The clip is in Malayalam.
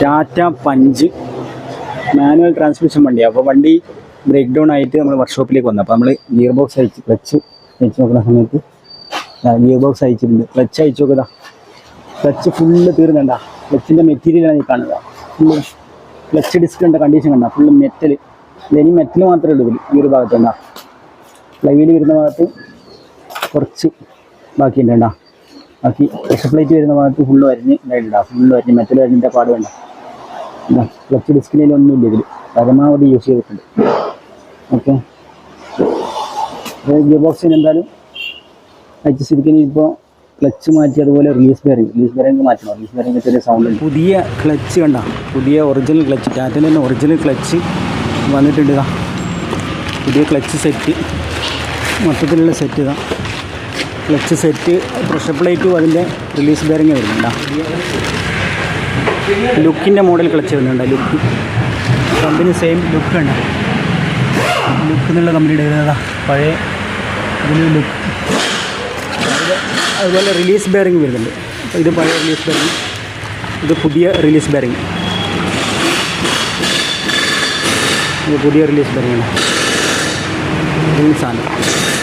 ടാറ്റ പഞ്ച് മാനുവൽ ട്രാൻസ്മിഷൻ വണ്ടിയാണ് അപ്പോൾ വണ്ടി ബ്രേക്ക് ഡൗൺ ആയിട്ട് നമ്മൾ വർക്ക്ഷോപ്പിലേക്ക് വന്നു. അപ്പോൾ നമ്മൾ ഗിയർ ബോക്സ് അയച്ച് ക്ലച്ച് അയച്ച് നോക്കുന്ന സമയത്ത് ഗിയർ ബോക്സ് അയച്ചിട്ടുണ്ട്. ക്ലച്ച് അയച്ചു നോക്കുക ക്ലച്ച് ഫുള്ള് തീർന്നണ്ട. ക്ലച്ചിന്റെ മെറ്റീരിയലാണ് ഈ കാണുക ഫുള്ള് ക്ലച്ച് ഡിസ്കിന്റെ കണ്ടീഷൻ കണ്ട. ഫുള്ള് മെറ്റൽ ഇനി മെറ്റൽ മാത്രമേ ഉള്ളൂ ഈ ഒരു ഭാഗത്ത് ഉണ്ടാ ഫ്ലൈവീൽ വരുന്ന ഭാഗത്ത് കുറച്ച് ബാക്കിയുണ്ട് കണ്ട. ബാക്കി പ്രഷർ പ്ലേറ്റ് വരുന്ന ഭാഗത്ത് ഫുള്ള് വരഞ്ഞ് ഉണ്ടായിട്ടുണ്ട് ഫുള്ള് വരഞ്ഞ് മെറ്റൽ വരഞ്ഞിന്റെ പാട് വേണ്ട. ക്ലച്ച് ഡിസ്കിലൊന്നും ഇല്ല ഇതിൽ പരമാവധി യൂസ് ചെയ്തിട്ടുണ്ട്. ഓക്കെ ഗിയർ ബോക്സിന് എന്തായാലും അയച്ച ശരിക്കും ഇപ്പോൾ ക്ലച്ച് മാറ്റി അതുപോലെ റിലീസ് ബെയറിംഗ് റിലീസ് ബെയറിംഗ് മാറ്റണം. റിലീസ് ബെയറിംഗ് ചെറിയ സൗണ്ട് പുതിയ ക്ലച്ച് കണ്ട. പുതിയ ഒറിജിനൽ ക്ലച്ച് ടാറ്റന്റെ തന്നെ ഒറിജിനൽ ക്ലച്ച് വന്നിട്ടുണ്ട് പുതിയ ക്ലച്ച് സെറ്റ് മൊത്തത്തിലുള്ള സെറ്റ് ഇതാ. ക്ലച്ച് സെറ്റ് പ്രഷർ പ്ലേറ്റും അതിന്റെ റിലീസ് ബെയറിങ് വരുന്നുണ്ട്. ലുക്കിന്റെ മോഡൽ ക്ലച്ച് വരുന്നുണ്ട്. ലുക്ക് കമ്പനി സെയിം ലുക്ക് ഉണ്ട് ലുക്ക് എന്നുള്ള കമ്പനിയുടെ വരുന്നതാ പഴയ ഇതിന് ലുക്ക്. അതുപോലെ റിലീസ് ബെയറിങ് വരുന്നുണ്ട്. ഇത് പഴയ റിലീസ് ബെയറിങ് ഇത് പുതിയ റിലീസ് ബെയറിങ് ഇത് പുതിയ റിലീസ് ബെയറിങ്ങാണ് സാധനം.